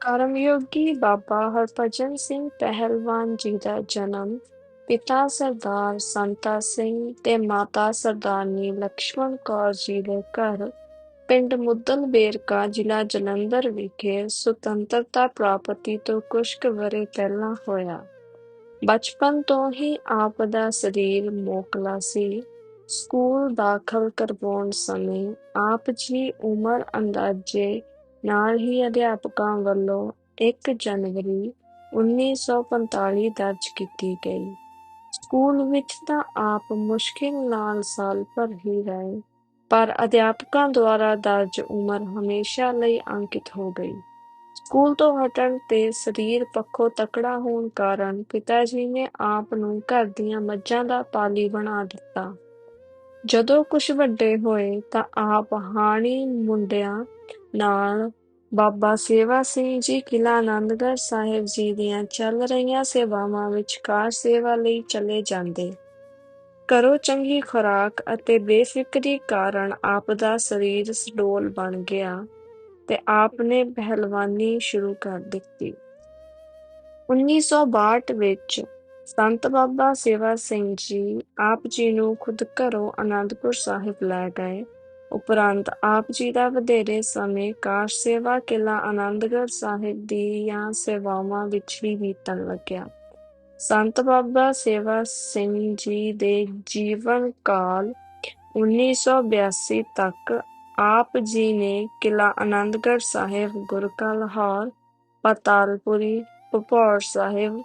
ਕਰਮਯੋਗੀ ਬਾਬਾ ਹਰਭਜਨ ਸਿੰਘ ਪਹਿਲਵਾਨ ਜੀ ਦਾ ਜਨਮ ਪਿਤਾ ਸਰਦਾਰ ਸੰਤਾ ਸਿੰਘ ਤੇ ਮਾਤਾ ਸਰਦਾਰਨੀ ਲక్ష్ਮਣ ਕੌਰ ਜੀ ਦੇ ਘਰ ਪਿੰਡ ਮੁੱਦਲਬੇਰਕਾ ਜ਼ਿਲ੍ਹਾ ਜਲੰਧਰ ਵਿਖੇ ਸੁਤੰਤਰਤਾ ਪ੍ਰਾਪਤੀ ਤੋਂ ਕੁਝ ਕੁ ਵਰੇ ਪਹਿਲਾਂ ਹੋਇਆ। ਬਚਪਨ ਤੋਂ ਹੀ ਆਪ ਦਾ ਸਰੀਰ ਮੋਕਲਾ ਸੀ। ਸਕੂਲ ਦਾਖਲ ਕਰਵਾਉਣ ਸਮੇਂ ਆਪ ਜੀ ਉਮਰ ਅੰਦਾਜ਼ੇ ਨਾਲ ਹੀ ਅਧਿਆਪਕਾਂ ਵੱਲੋਂ 1 ਜਨਵਰੀ 1945 ਦਰਜ ਕੀਤੀ ਗਈ। ਸਕੂਲ ਵਿੱਚ ਤਾਂ ਆਪ ਮੁਸ਼ਕਿਲ ਨਾਲ ਸਾਲ ਭਰ ਹੀ ਰਹੇ, ਪਰ ਅਧਿਆਪਕਾਂ ਦੁਆਰਾ ਦਰਜ ਉਮਰ ਹਮੇਸ਼ਾ ਲਈ ਅੰਕਿਤ ਹੋ ਗਈ। ਸਕੂਲ ਤੋਂ ਹਟਣ ਤੇ ਸਰੀਰ ਪੱਖੋਂ ਤਕੜਾ ਹੋਣ ਕਾਰਨ ਪਿਤਾ ਜੀ ਨੇ ਆਪ ਨੂੰ ਘਰ ਦੀਆਂ ਮੱਝਾਂ ਦਾ ਪਾਲੀ ਬਣਾ ਦਿੱਤਾ। ਜਦੋਂ ਕੁਝ ਵੱਡੇ ਹੋਏ ਤਾਂ ਆਪ ਹਾਣੀ ਮੁੰਡਿਆਂ ਨਾਲ ਬਾਬਾ ਸੇਵਾ ਸਿੰਘ ਜੀ ਕਿਲਾ ਆਨੰਦਗੜ੍ਹ ਸਾਹਿਬ ਜੀ ਦੀਆਂ ਚੱਲ ਰਹੀਆਂ ਸੇਵਾਵਾਂ ਵਿੱਚ ਕਾਰ ਸੇਵਾ ਲਈ ਚਲੇ ਜਾਂਦੇ। ਘਰੋਂ ਚੰਗੀ ਖੁਰਾਕ ਅਤੇ ਬੇਫਿਕਰੀ ਕਾਰਨ ਆਪ ਦਾ ਸਰੀਰ ਸਡੋਲ ਬਣ ਗਿਆ ਤੇ ਆਪ ਨੇ ਪਹਿਲਵਾਨੀ ਸ਼ੁਰੂ ਕਰ ਦਿੱਤੀ। 1962 ਵਿੱਚ ਸੰਤ ਬਾਬਾ ਸੇਵਾ ਸਿੰਘ ਜੀ ਆਪ ਜੀ ਨੂੰ ਖੁਦ ਘਰੋਂ ਅਨੰਦਪੁਰ ਸਾਹਿਬ ਲੈ ਗਏ। ਉਪਰੰਤ ਆਪ ਜੀ ਦਾ ਵਧੇਰੇ ਸਮੇਂ ਕਾਸ਼ ਸੇਵਾ ਕਿਲਾ ਆਨੰਦਗੜ੍ਹ ਸਾਹਿਬ ਦੀਆਂ ਸੇਵਾਵਾਂ ਵਿੱਚ ਹੀ ਬੀਤਣ ਲੱਗਿਆ। ਸੰਤ ਬਾਬਾ ਸੇਵਾ ਸਿੰਘ ਜੀ ਦੇ ਜੀਵਨ ਕਾਲ 1982 ਤੱਕ ਆਪ ਜੀ ਨੇ ਕਿਲਾ ਆਨੰਦਗੜ੍ਹ ਸਾਹਿਬ ਗੁਰਕਾ ਲਾਹੌਰ ਪਤਾਲਪੁਰੀ, ਭਪੌਰ ਸਾਹਿਬ,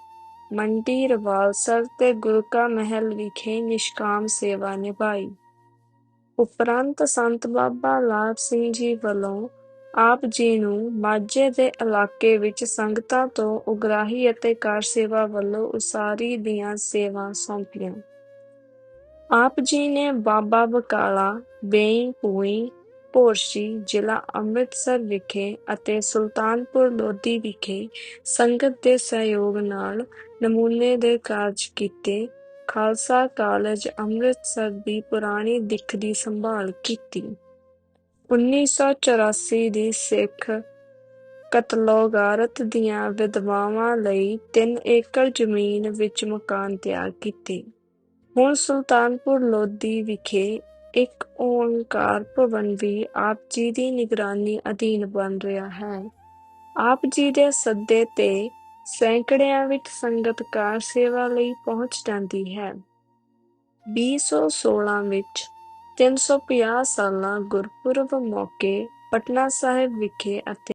ਮੰਡੀ, ਰਵਾਲਸਰ ਤੇ ਗੁਰਕਾ ਮਹਿਲ ਵਿਖੇ ਨਿਸ਼ਕਾਮ ਸੇਵਾ ਨਿਭਾਈ। ਉਪਰੰਤ ਸੰਤ ਬਾਬਾ ਲਾਭ ਸਿੰਘ ਜੀ ਵੱਲੋਂ ਆਪ ਜੀ ਨੂੰ ਮਾਝੇ ਦੇ ਇਲਾਕੇ ਵਿੱਚ ਸੰਗਤਾਂ ਤੋਂ ਉਗਰਾਹੀ ਅਤੇ ਕਾਰ ਸੇਵਾ ਵੱਲੋਂ ਉਸਾਰੀ ਦੀਆਂ ਸੇਵਾ ਸੌਂਪੀਆਂ। ਆਪ ਜੀ ਨੇ ਬਾਬਾ ਬਕਾਲਾ, ਬੇਈ, ਪੂਈ, ਭੋਰਸ਼ੀ ਜ਼ਿਲ੍ਹਾ ਅੰਮ੍ਰਿਤਸਰ ਵਿਖੇ ਅਤੇ ਸੁਲਤਾਨਪੁਰ ਲੋਧੀ ਵਿਖੇ ਸੰਗਤ ਦੇ ਸਹਿਯੋਗ ਨਾਲ ਨਮੂਨੇ ਦੇ ਕਾਰਜ ਕੀਤੇ। ਖਾਲਸਾ ਕਾਲਜ ਅੰਮ੍ਰਿਤਸਰ ਦੀ ਪੁਰਾਣੀ ਦਿੱਖ ਦੀ ਸੰਭਾਲ ਕੀਤੀ। 1984 ਦੀ ਸਿੱਖ ਕਤਲੋਗਾਰਤ ਦੀਆਂ ਵਿਧਵਾਵਾਂ ਲਈ 3 ਏਕੜ ਜ਼ਮੀਨ ਵਿੱਚ ਮਕਾਨ ਤਿਆਰ ਕੀਤੇ। ਹੁਣ ਸੁਲਤਾਨਪੁਰ ਲੋਧੀ ਵਿਖੇ ਇੱਕ ਓੰਕਾਰ ਭਵਨ ਵੀ ਆਪ ਜੀ ਦੀ ਨਿਗਰਾਨੀ ਅਧੀਨ ਬਣ ਰਿਹਾ ਹੈ। ਆਪ ਜੀ ਦੇ ਸੱਦੇ ਤੇ ਸੈਂਕੜਿਆਂ ਵਿੱਚ ਸੰਗਤ ਕਾਰ ਸੇਵਾ ਲਈ ਪਹੁੰਚ ਜਾਂਦੀ ਹੈ। 2016 ਵਿੱਚ 350 ਸਾਲਾ ਗੁਰਪੁਰਬ ਮੌਕੇ ਪਟਨਾ ਸਾਹਿਬ ਵਿਖੇ ਅਤੇ